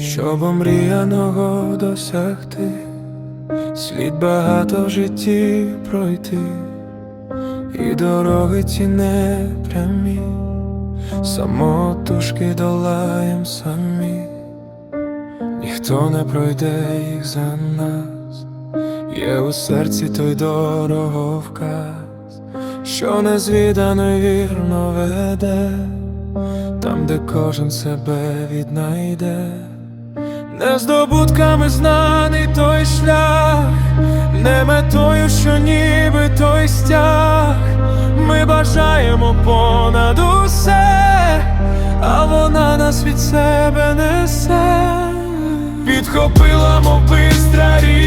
Щоб омріяного досягти, слід багато в житті пройти, і дороги ці не прямі, самотужки долаєм самі, ніхто не пройде їх за нас, є у серці той дороговка що незвідано вірно веде там, де кожен себе віднайде, не здобутками знаний той шлях, не метою, що ніби той стяг. Ми бажаємо понад усе, а вона нас від себе несе, підхопила, мов бистра ріка,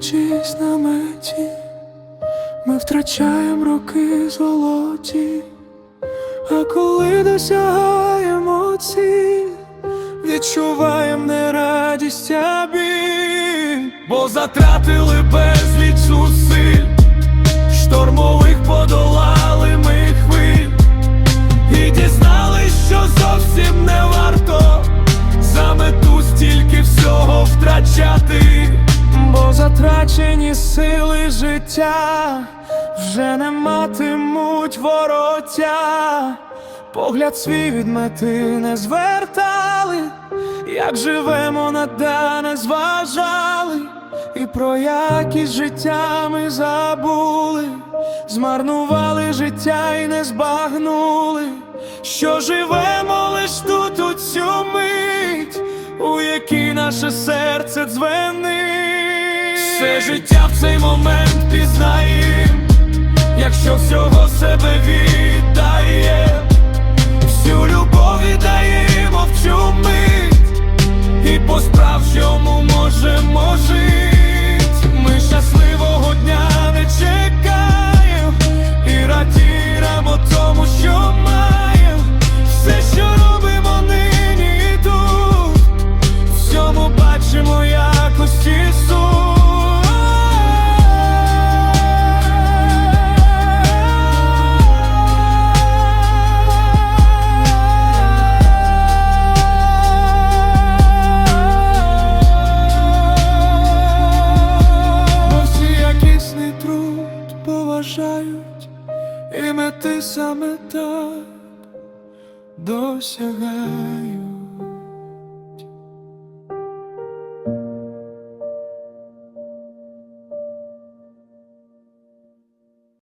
зосереджуючись на меті, ми втрачаємо роки золоті, а коли досягаємо ціль, відчуваємо не радість, а біль, бо затратили безліч сили життя вже не матимуть вороття, погляд свій від мети не звертали, як живемо на дане зважали, і про якість життя ми забули, змарнували життя і не збагнули, що живемо лиш тут у цю мить, у якій наше серце дзвенить. Все життя в цей момент пізнаєм, якщо всього себе віддає, всю любов віддаємо в цю мить і по-справжньому можемо жить. Ми щасливого дня не чекаємо і радіємо тому, що маємо. Мети саме так досягають.